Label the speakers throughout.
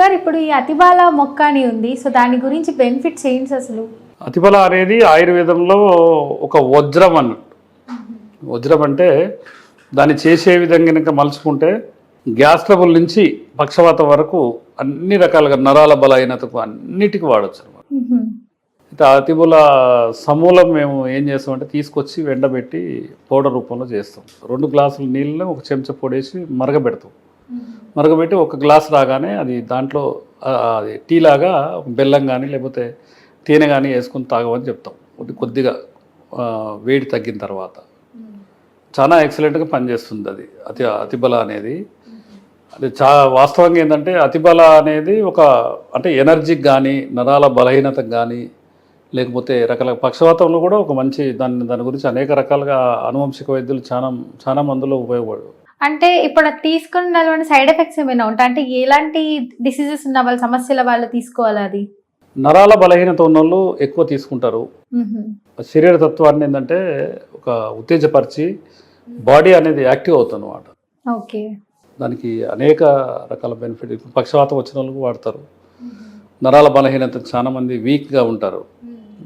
Speaker 1: Sir ఇప్పుడు ఈ అతిబాల మొక్క అని ఉంది సో దాని గురించి బెనిఫిట్స్ ఏంటి అసలు.
Speaker 2: అతిబల అనేది ఆయుర్వేదంలో ఒక వజ్రం అన్నట్టు వజ్రం అంటే దాన్ని చేసే విధంగా కనుక మలుచుకుంటే గ్యాస్ ట్రబుల్ నుంచి పక్షవాతం వరకు అన్ని రకాలుగా నరాల బలహీనతకు అన్నిటికీ వాడచ్చు అనమాట. అయితే అతిబుల సమూలం మేము ఏం చేస్తామంటే తీసుకొచ్చి ఎండబెట్టి పౌడర్ రూపంలో చేస్తాం. రెండు గ్లాసుల నీళ్ళని ఒక చెంచా పొడేసి మరగబెడతాం. మరగబెట్టి ఒక గ్లాస్ రాగానే అది దాంట్లో అది టీ లాగా బెల్లం కానీ లేకపోతే తేనె కానీ వేసుకొని తాగమని చెప్తాం. కొద్దిగా వేడి తగ్గిన తర్వాత. చాలా ఎక్సలెంట్గా పనిచేస్తుంది అది. అతి అతిబల అనేది. అది చా వాస్తవంగా ఏంటంటే అతిబల అనేది ఒక అంటే ఎనర్జీకి కానీ నరాల బలహీనతకు కానీ లేకపోతే రకాల పక్షవాతంలో కూడా ఒక మంచి దాని దాని గురించి అనేక రకాలుగా అనువంశిక వైద్యులు చాలా చాలా మందులో ఉపయోగపడు
Speaker 1: అంటే ఇప్పుడు అది తీసుకున్న సైడ్ ఎఫెక్ట్స్ ఏమైనా ఉంటాయి అంటే ఎలాంటి డిసీజెస్ ఉన్న వాళ్ళ సమస్యల వాళ్ళు తీసుకోవాలి అది?
Speaker 2: నరాల బలహీనత ఉన్న వాళ్ళు ఎక్కువ తీసుకుంటారు. శరీర తత్వాన్ని ఏంటంటే ఒక ఉత్తేజపరిచి బాడీ అనేది యాక్టివ్ అవుతుంది అనమాట
Speaker 1: ఓకే.
Speaker 2: దానికి అనేక రకాల బెనిఫిట్ ఇప్పుడు పక్షవాతం వచ్చిన వాళ్ళకు వాడతారు. నరాల బలహీనత చాలా మంది వీక్గా ఉంటారు.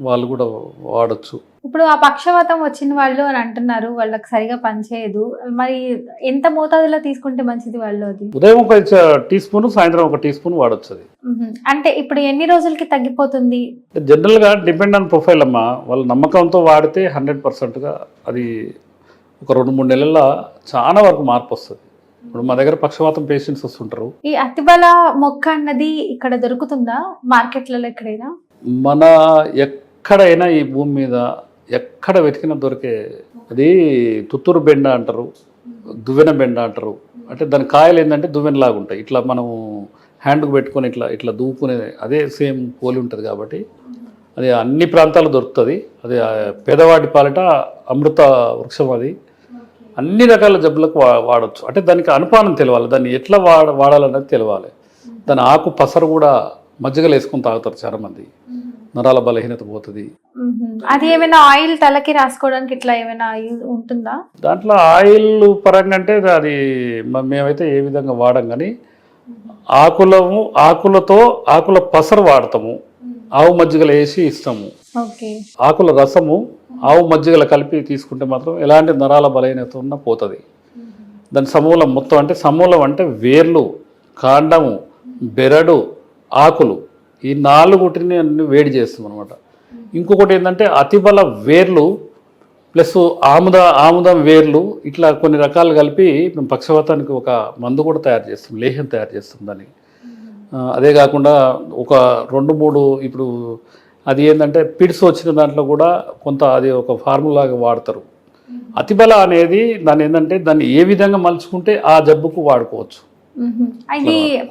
Speaker 2: వాళ్ళు కూడా వాడచ్చు.
Speaker 1: ఇప్పుడు ఆ పక్షవాతం వచ్చిన వాళ్ళు అని అంటున్నారు వాళ్ళకి సరిగా పనిచేయదు. మరి ఎంత మోతాదులో తీసుకుంటే మంచిది వాళ్ళు అది?
Speaker 2: ఉదయం ఒక టీ స్పూన్ సాయంత్రం ఒక టీ స్పూన్ వాడచ్చు అది.
Speaker 1: అంటే ఇప్పుడు ఎన్ని రోజులకి తగ్గిపోతుంది?
Speaker 2: జనరల్గా డిపెండ్ ఆన్ ప్రొఫైల్ అమ్మా. వాళ్ళ నమ్మకంతో వాడితే హండ్రెడ్ పర్సెంట్గా అది ఒక రెండు మూడు నెలల చాలా వరకు మార్పు వస్తుంది ఇప్పుడు మా దగ్గర పక్షవాతం పేషెంట్స్ వస్తుంటారు.
Speaker 1: ఈ అతిబల మొక్క అన్నది ఇక్కడ దొరుకుతుందా? మార్కెట్లలో ఎక్కడైనా?
Speaker 2: మన ఎక్కడైనా ఈ భూమి మీద ఎక్కడ వెతికినా దొరికే అది తుత్తూరు బెండ అంటారు దువ్వెన బెండ అంటారు. అంటే దాని కాయలు ఏంటంటే దువ్వెనలాగా ఉంటాయి. ఇట్లా మనం హ్యాండ్కు పెట్టుకొని ఇట్లా ఇట్లా దువ్వుకునే అదే సేమ్ పోలి ఉంటుంది కాబట్టి అది అన్ని ప్రాంతాలు దొరుకుతుంది. అది పేదవాడి పాలట అమృత వృక్షం అది. అన్ని రకాల జబ్బులకు వాడచ్చు. అంటే దానికి అనుపానం తెలవాలి. దాన్ని ఎట్లా వాడ వాడాలన్నది తెలవాలి. దాని ఆకు పసరు కూడా మజ్జిగలు వేసుకొని తాగుతారు చాలామంది. నరాల బలహీనత పోతుంది.
Speaker 1: అది ఏమైనా ఆయిల్ తలకి రాసుకోవడానికి ఇట్లా ఏమైనా యూజ్ ఉంటుందా?
Speaker 2: దాంట్లో ఆయిల్ పరంగా అంటే అది మేమైతే ఏ విధంగా వాడం కానీ ఆకులము ఆకులతో ఆకుల పసరు వాడతాము. ఆవు మజ్జిగలు వేసి ఇస్తాము. ఆకుల రసము ఆవు మజ్జిగలు కలిపి తీసుకుంటే మాత్రం ఎలాంటి నరాల బలహీనత ఉన్నా పోతుంది. దాని సమూలం మొత్తం అంటే సమూలం అంటే వేర్లు కాండము బెరడు ఆకులు. ఈ నాలుగుటిని అన్ని వేడి చేస్తాం అనమాట ఇంకొకటి ఏంటంటే అతిబల వేర్లు ప్లస్ ఆముద ఆముదం వేర్లు ఇట్లా కొన్ని రకాలు కలిపి మేము పక్షవాతానికి ఒక మందు కూడా తయారు చేస్తాం లేహ్యం తయారు చేస్తాం దాన్ని. ఆ, అదే కాకుండా ఒక రెండు మూడు ఇప్పుడు అది ఏంటంటే పిడ్స్ వచ్చిన దాంట్లో కూడా కొంత అది ఒక ఫార్ములాగా వాడతారు. అతిబల అనేది దాన్ని ఏంటంటే దాన్ని ఏ విధంగా మలుచుకుంటే ఆ జబ్బుకు వాడుకోవచ్చు.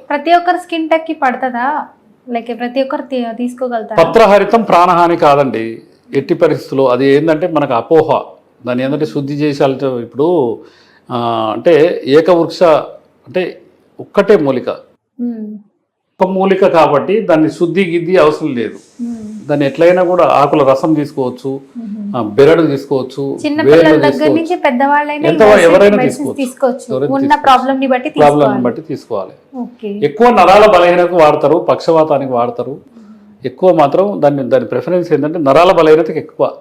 Speaker 1: ప్రతి ఒక్కరి స్కిన్ టెక్కి పడుతుందా? లైక్ ప్రతి ఒక్కరు తీసుకోగలుగుతారా
Speaker 2: పత్రహరితం ప్రాణహాని కాదండి ఎట్టి పరిస్థితుల్లో అది ఏంటంటే మనకు అపోహ దాన్ని ఏంటంటే శుద్ధి చేసాలి ఇప్పుడు అంటే ఏకవృక్ష అంటే ఒక్కటే మూలిక
Speaker 1: మ్మ్.
Speaker 2: ఒక మూలిక కాబట్టి దాన్ని శుద్ధి గిద్ది అవసరం లేదు
Speaker 1: మ్మ్.
Speaker 2: దాన్ని ఎట్లయినా కూడా ఆకుల రసం తీసుకోవచ్చు. ఆ, బెరడు తీసుకోవచ్చు
Speaker 1: చిన్న పిల్లల దగ్గర నుంచి పెద్దవాళ్ళైనా
Speaker 2: తీసుకోవచ్చు.
Speaker 1: ఉన్న ని బట్టి
Speaker 2: ప్రాబ్లం బట్టి తీసుకోవాలి. ఎక్కువ నరాల బలహీనతకు వాడతారు పక్షవాతానికి వాడతారు. ఎక్కువ మాత్రం దాన్ని దాని ప్రిఫరెన్స్ ఏంటంటే నరాల బలహీనతకి ఎక్కువ.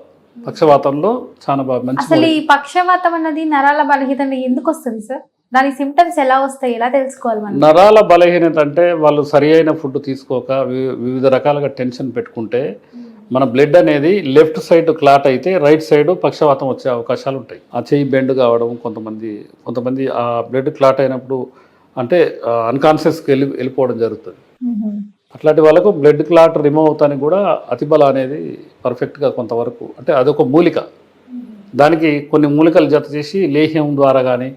Speaker 2: పక్షవాతంలో చాలా బాగా మంచి
Speaker 1: అసలు ఈ పక్షవాతం అన్నది నరాల బలహీనత ఎందుకు వస్తుంది సార్? దాని సిమ్టమ్స్ ఎలా వస్తాయి? ఎలా తెలుసుకోవాలి
Speaker 2: నరాల బలహీనత అంటే వాళ్ళు సరి అయిన ఫుడ్ తీసుకోక వివిధ రకాలుగా టెన్షన్ పెట్టుకుంటే మన బ్లడ్ అనేది లెఫ్ట్ సైడ్ క్లాట్ అయితే రైట్ సైడ్ పక్షవాతం వచ్చే అవకాశాలు ఉంటాయి. ఆ చెయ్యి బెండ్ కావడం కొంతమంది కొంతమంది ఆ బ్లడ్ క్లాట్ అయినప్పుడు అంటే అన్కాన్షియస్కి వెళ్ళి వెళ్ళిపోవడం జరుగుతుంది. అట్లాంటి వాళ్ళకు బ్లడ్ క్లాట్ రిమూవ్ అవుతానికి కూడా అతిబల అనేది పర్ఫెక్ట్గా కొంతవరకు అంటే అదొక మూలిక. దానికి కొన్ని మూలికలు జత చేసి లేహ్యం ద్వారా కానీ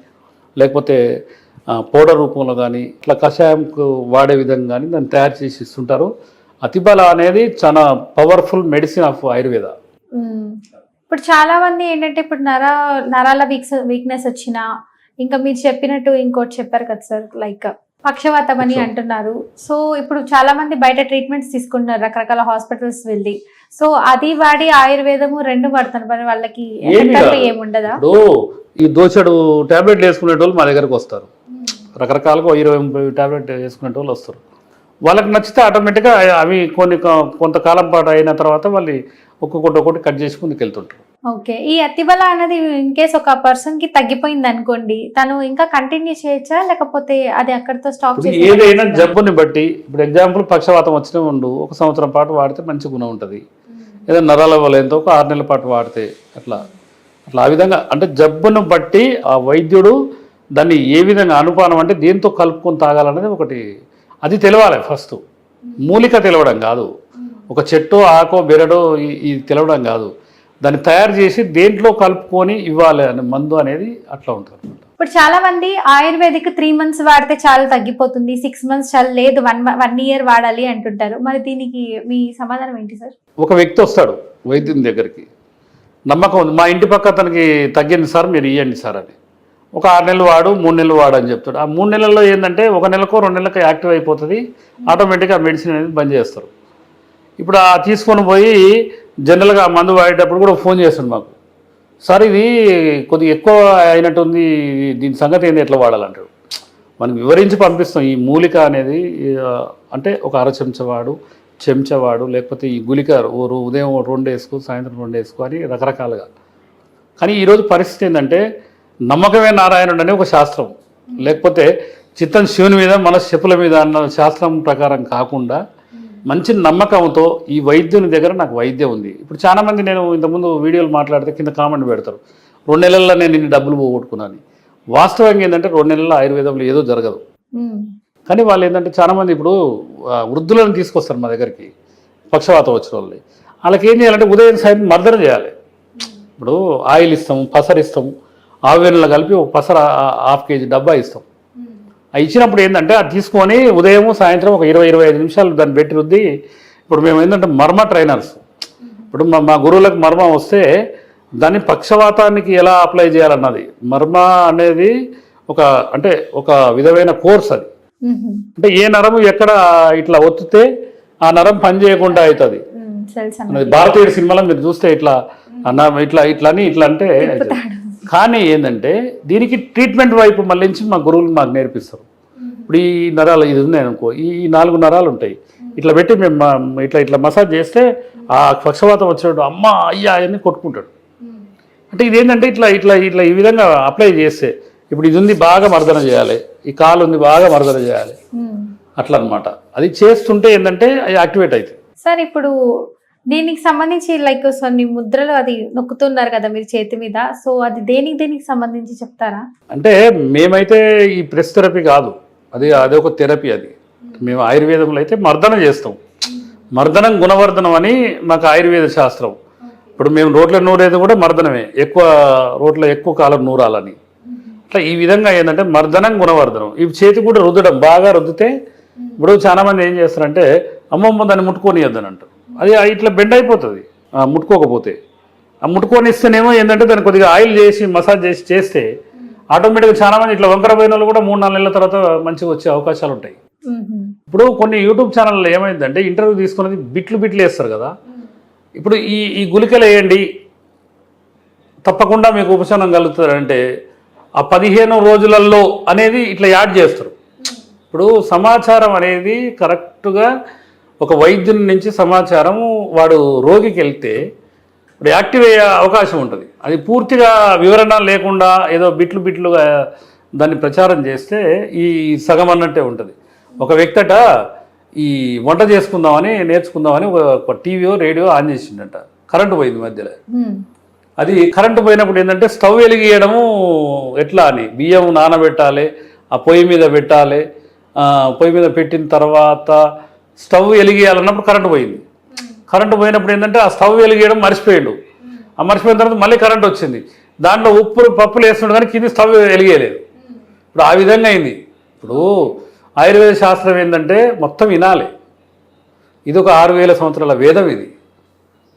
Speaker 2: లేకపోతే పౌడర్ రూపంలో కానీ ఇట్లా కషాయంకు వాడే విధంగా కానీ దాన్ని తయారు చేసి ఇస్తుంటారు. అతిబల అనేది చాలా పవర్ఫుల్ మెడిసిన్ ఆఫ్ ఆయుర్వేద.
Speaker 1: ఇప్పుడు చాలా మంది ఏంటంటే ఇప్పుడు నర నరాల వీక్స్ వీక్నెస్ వచ్చినా ఇంకా మీరు చెప్పినట్టు ఇంకోటి చెప్పారు కదా సార్ లైక్ పక్షవాతం అని. అంటున్నారు. సో ఇప్పుడు చాలా మంది బయట ట్రీట్మెంట్స్ తీసుకుంటున్నారు రకరకాల హాస్పిటల్స్ వెళ్ళి. సో అది వాడి ఆయుర్వేదము రెండు పడుతున్నారు మరి వాళ్ళకి. ఏముండదా?
Speaker 2: ఈ దోచెడు ట్యాబ్లెట్లు వేసుకునే వాళ్ళు మా దగ్గరకు వస్తారు. రకరకాలుగా ఇరవై ముప్పై ట్యాబ్లెట్ వేసుకునే వాళ్ళు వస్తారు. వాళ్ళకి నచ్చితే ఆటోమేటిక్గా అవి కొన్ని కొంతకాలం పాటు అయిన తర్వాత వాళ్ళు ఒక్కొక్కటి ఒక్కొక్కటి కట్ చేసి ముందుకు వెళ్తుంటారు
Speaker 1: ఓకే. ఈ అతిబల అనేది ఇన్ కేస్ ఒక పర్సన్కి తగ్గిపోయింది అనుకోండి తను ఇంకా కంటిన్యూ చేయొచ్చా? లేకపోతే అది అక్కడితో స్టాప్
Speaker 2: ఏదైనా జబ్బుని బట్టి ఇప్పుడు ఎగ్జాంపుల్ పక్షవాతం వచ్చిన ఉండు ఒక సంవత్సరం పాటు వాడితే మంచి గుణం ఉంటుంది. ఏదైనా నరాల వలయంతో ఒక ఆరు నెలల పాటు వాడితే అట్లా అట్లా ఆ విధంగా అంటే జబ్బును బట్టి ఆ వైద్యుడు దాన్ని ఏ విధంగా అనుపానం అంటే దేంతో కలుపుకొని తాగాలనేది ఒకటి అది తెలవాలి ఫస్ట్. మూలిక తెలవడం కాదు. ఒక చెట్టు ఆకో బెరడో ఇది తెలవడం కాదు. దాన్ని తయారు చేసి దేంట్లో కలుపుకొని ఇవ్వాలి అనే మందు అనేది అట్లా ఉంటుంది
Speaker 1: ఇప్పుడు చాలా మంది ఆయుర్వేదిక్ త్రీ మంత్స్ వాడితే చాలా తగ్గిపోతుంది సిక్స్ మంత్స్ చాలా లేదు వన్ వన్ ఇయర్ వాడాలి అంటుంటారు. మరి దీనికి మీ సమాధానం ఏంటి సార్?
Speaker 2: ఒక వ్యక్తి వస్తాడు వైద్యుని దగ్గరికి. నమ్మకం ఉంది. మా ఇంటి పక్క అతనికి తగ్గింది సార్ మీరు ఇవ్వండి సార్ అని. ఒక ఆరు నెలలు వాడు మూడు నెలలు వాడు అని చెప్తాడు. ఆ మూడు నెలల్లో ఏంటంటే ఒక నెలకో రెండు నెలలకు యాక్టివ్ అయిపోతుంది. ఆటోమేటిక్గా మెడిసిన్ అనేది బంద్ చేస్తారు. ఇప్పుడు ఆ తీసుకొని పోయి జనరల్గా మందు వాడేటప్పుడు కూడా ఫోన్ చేస్తాడు మాకు. సార్ ఇది కొద్దిగా ఎక్కువ అయినట్టుంది. దీని సంగతి ఏంది? ఎట్లా వాడాలంటాడు. మనం వివరించి పంపిస్తాం. ఈ మూలిక అనేది అంటే ఒక అర చెంచవాడు చెంచవాడు లేకపోతే ఈ గులిక ఉదయం రెండు వేసుకో సాయంత్రం రెండు వేసుకో అని రకరకాలుగా. కానీ ఈరోజు పరిస్థితి ఏంటంటే నమ్మకమే నారాయణుడు అనే ఒక శాస్త్రం. లేకపోతే చిత్తం శివుని మీద మన చెప్పుల మీద అన్న శాస్త్రం ప్రకారం కాకుండా మంచి నమ్మకంతో ఈ వైద్యుని దగ్గర నాకు వైద్యం ఉంది. ఇప్పుడు చాలా మంది నేను ఇంతకుముందు వీడియోలు మాట్లాడితే కింద కామెంట్ పెడతారు. రెండు నెలల్లో నేను ఇన్ని డబ్బులు పోగొట్టుకున్నాను. వాస్తవంగా ఏంటంటే రెండు నెలల్లో ఆయుర్వేదంలో ఏదో జరగదు. కానీ వాళ్ళు ఏంటంటే చాలామంది ఇప్పుడు వృద్ధులను తీసుకొస్తారు మా దగ్గరికి పక్షవాతం వచ్చిన వాళ్ళని. వాళ్ళకి ఏం చేయాలంటే ఉదయం సాయంత్రం మర్దన చేయాలి. ఇప్పుడు ఆయిల్ ఇస్తాము పసరు ఆవేనలో కలిపి ఒక పసర హాఫ్ కేజీ డబ్బా ఇస్తాం. ఆ ఇచ్చినప్పుడు ఏంటంటే అది తీసుకొని ఉదయం సాయంత్రం ఒక ఇరవై ఇరవై ఐదు నిమిషాలు దాన్ని పెట్టి రుద్ది ఇప్పుడు మేము ఏంటంటే మర్మ ట్రైనర్స్ ఇప్పుడు మా మా గురువులకు మర్మం వస్తే దాన్ని పక్షవాతానికి ఎలా అప్లై చేయాలన్నది. మర్మ అనేది ఒక అంటే ఒక విధమైన కోర్స్ అది. అంటే ఏ నరము ఎక్కడ ఇట్లా ఒత్తితే ఆ నరం పని చేయకుండా అవుతుంది. భారతీయ సినిమాలో మీరు చూస్తే ఇట్లా ఇట్లా ఇట్లా అని ఇట్లా అంటే. కానీ ఏంటంటే దీనికి ట్రీట్మెంట్ వైపు మళ్ళించి మా గురువులు మాకు నేర్పిస్తారు. ఇప్పుడు ఈ నరాలు ఇది ఉన్నాయి అనుకో ఈ నాలుగు నరాలు ఉంటాయి. ఇట్లా పెట్టి మేము ఇట్లా ఇట్లా మసాజ్ చేస్తే ఆ పక్షవాతం వచ్చినట్టు అమ్మ అయ్యా అని కొట్టుకుంటాడు. అంటే ఇది ఏంటంటే ఇట్లా ఇట్లా ఇట్లా ఈ విధంగా అప్లై చేస్తే ఇప్పుడు ఇది ఉంది బాగా మర్దన చేయాలి. ఈ కాలు ఉంది బాగా మర్దన చేయాలి.
Speaker 1: ఉమ్.
Speaker 2: అట్లా అనమాట అది చేస్తుంటే ఏంటంటే అది యాక్టివేట్ అవుతుంది
Speaker 1: సార్ ఇప్పుడు దీనికి సంబంధించి లైక్ కొన్ని ముద్రలు అది నొక్కుతున్నారు కదా మీరు చేతి మీద. సో అది దేనికి దేనికి సంబంధించి చెప్తారా?
Speaker 2: అంటే మేమైతే ఈ ప్రెస్ థెరపీ కాదు. అది అదొక ఒక థెరపీ అది. మేము ఆయుర్వేదంలో అయితే మర్దన చేస్తాం. మర్దనం గుణవర్ధనం అని మాకు ఆయుర్వేద శాస్త్రం. ఇప్పుడు మేము రోడ్ల నూరేది కూడా మర్దనమే. ఎక్కువ రోడ్ల ఎక్కువ కాలం నూరాలని. అట్లా ఈ విధంగా ఏంటంటే మర్దనం గుణవర్ధనం. ఇవి చేతి కూడా రుద్దడం. బాగా రుద్దితే ఇప్పుడు చాలామంది ఏం చేస్తారంటే అమ్మమ్మ దాన్ని ముట్టుకొని అంటారు. అది ఇట్లా బెండ్ అయిపోతుంది ముట్టుకోకపోతే. ఆ ముట్టుకొని ఇస్తేనేమో ఏంటంటే దాన్ని కొద్దిగా ఆయిల్ చేసి మసాజ్ చేసి చేస్తే ఆటోమేటిక్గా చాలా మంది ఇట్లా వంకర పోయిన వాళ్ళు కూడా మూడు నాలుగు నెలల తర్వాత మంచిగా వచ్చే అవకాశాలు ఉంటాయి. ఇప్పుడు కొన్ని యూట్యూబ్ ఛానల్లో ఏమైందంటే ఇంటర్వ్యూ తీసుకున్నది బిట్లు బిట్లు వేస్తారు కదా. ఇప్పుడు ఈ ఈ గుళికలు వేయండి తప్పకుండా మీకు ఉపశమనం కలుగుతుందంటే ఆ పదిహేను రోజులలో అనేది ఇట్లా యాడ్ చేస్తారు. ఇప్పుడు సమాచారం అనేది కరెక్ట్గా ఒక వైద్యుని నుంచి సమాచారం వాడు రోగికి వెళ్తే ఇప్పుడు యాక్టివ్ అయ్యే అవకాశం ఉంటుంది. అది పూర్తిగా వివరణ లేకుండా ఏదో బిట్లు బిట్లుగా దాన్ని ప్రచారం చేస్తే ఈ సగం అన్నట్టే ఉంటుంది. ఒక వ్యక్తట ఈ వంట చేసుకుందామని నేర్చుకుందామని ఒక టీవీయో రేడియో ఆన్ చేసిండట. కరెంటు పోయింది మధ్యలో. అది కరెంటు పోయినప్పుడు ఏంటంటే స్టవ్ వెలిగియడము ఎట్లా అని. బియ్యం నానబెట్టాలి ఆ పొయ్యి మీద పెట్టాలి పొయ్యి మీద పెట్టిన తర్వాత స్టవ్ వెలిగియాలన్నప్పుడు కరెంటు పోయింది. కరెంటు పోయినప్పుడు ఏంటంటే ఆ స్టవ్ వెలిగియడం మర్చిపోయాడు. ఆ మర్చిపోయిన తర్వాత మళ్ళీ కరెంట్ వచ్చింది. దాంట్లో ఉప్పు పప్పులు వేస్తున్నాడు కానీ కింది స్టవ్ వెలిగేయలేదు. ఇప్పుడు ఆ విధంగా అయింది. ఇప్పుడు ఆయుర్వేద శాస్త్రం ఏంటంటే మొత్తం వినాలి. ఇది ఒక ఆరు వేల సంవత్సరాల వేదం ఇది.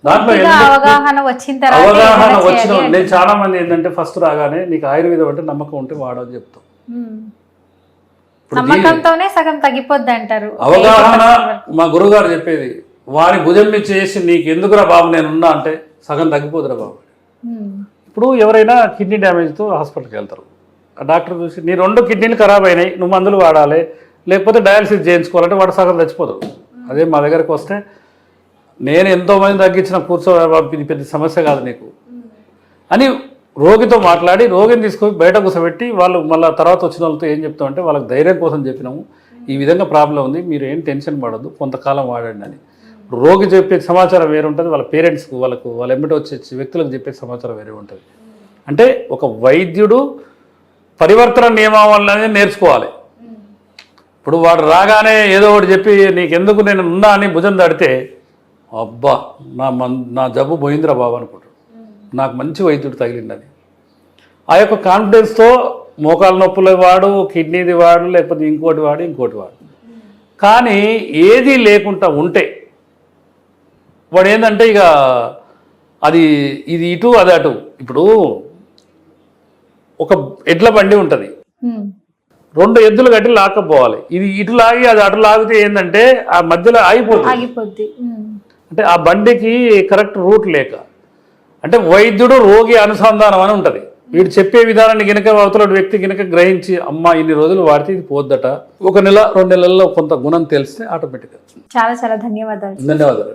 Speaker 2: దాంట్లో
Speaker 1: అవగాహన వచ్చిన
Speaker 2: నేను చాలా మంది ఏంటంటే ఫస్ట్ రాగానే నీకు ఆయుర్వేదం అంటే నమ్మకం ఉంటే వాడని చెప్తాం.
Speaker 1: నమ్మకంతోనే సగం తగ్గిపోద్ది అంటారు
Speaker 2: అవగాహన మా గురుగారు చెప్పేది వారి భుజం మీద చేసి నీకు ఎందుకురా బాబు నేను ఉన్నా అంటే సగం తగ్గిపోదురా బాబు. ఇప్పుడు ఎవరైనా కిడ్నీ డ్యామేజ్తో హాస్పిటల్కి వెళ్తారు. ఆ డాక్టర్ చూసి నీ రెండు కిడ్నీలు ఖరాబ్ అయినాయి నువ్వు మందులు వాడాలి లేకపోతే డయాలసిస్ చేయించుకోవాలంటే వాడు సగం చచ్చిపోతాడు. అదే మా దగ్గరకు వస్తే నేను ఎంతో మంది తగ్గించిన కూర్చో బాబు, ఇది పెద్ద సమస్య కాదు నీకు. అని రోగితో మాట్లాడి రోగిని తీసుకొని బయట కూర్చోబెట్టి వాళ్ళు మళ్ళీ తర్వాత వచ్చిన వాళ్ళతో ఏం చెప్తామంటే వాళ్ళకి ధైర్యం కోసం చెప్పినాము. ఈ విధంగా ప్రాబ్లం ఉంది. మీరు ఏం టెన్షన్ పడద్దు. కొంతకాలం వాడండి అని. రోగి చెప్పే సమాచారం వేరే ఉంటుంది. వాళ్ళ పేరెంట్స్కు వాళ్ళకు వాళ్ళ ఎమ్మటి వచ్చే వ్యక్తులకు చెప్పే సమాచారం వేరే ఉంటుంది. అంటే ఒక వైద్యుడు పరివర్తన నియమావళి అనేది నేర్చుకోవాలి. ఇప్పుడు వాడు రాగానే ఏదో ఒకటి చెప్పి నీకెందుకు నేను ఉన్నా అని భుజం దాడితే అబ్బా నా మన్ నా జబ్బు పోయిందిరా బాబు అనుకుంటాడు. నాకు మంచి వైద్యుడు తగిలిందని ఆ యొక్క కాన్ఫిడెన్స్తో మోకాల నొప్పుల వాడు కిడ్నీది వాడు లేకపోతే ఇంకోటి వాడు ఇంకోటి వాడు. కానీ ఏది లేకుండా ఉంటే వాడు ఏంటంటే ఇక అది ఇది ఇటు అది అటు. ఇప్పుడు ఒక ఎడ్ల బండి ఉంటుంది. రెండు ఎద్దులు కట్టి లాక్కపోవాలి. ఇది ఇటు లాగి అది అటు లాగితే ఏంటంటే ఆ మధ్యలో ఆగిపోతుంది. అంటే ఆ బండికి కరెక్ట్ రూట్ లేక. అంటే వైద్యుడు రోగి అనుసంధానం అని ఉంటుంది. వీడు చెప్పే విధానాన్ని గినక అవతల వ్యక్తి గినక గ్రహించి అమ్మ ఇన్ని రోజులు వాడితే ఇది పోద్దట. ఒక నెల రెండు నెలల్లో కొంత గుణం తెలిస్తే ఆటోమేటిక్గా
Speaker 1: చాలా చాలా ధన్యవాదాలు.
Speaker 2: ధన్యవాదాలు.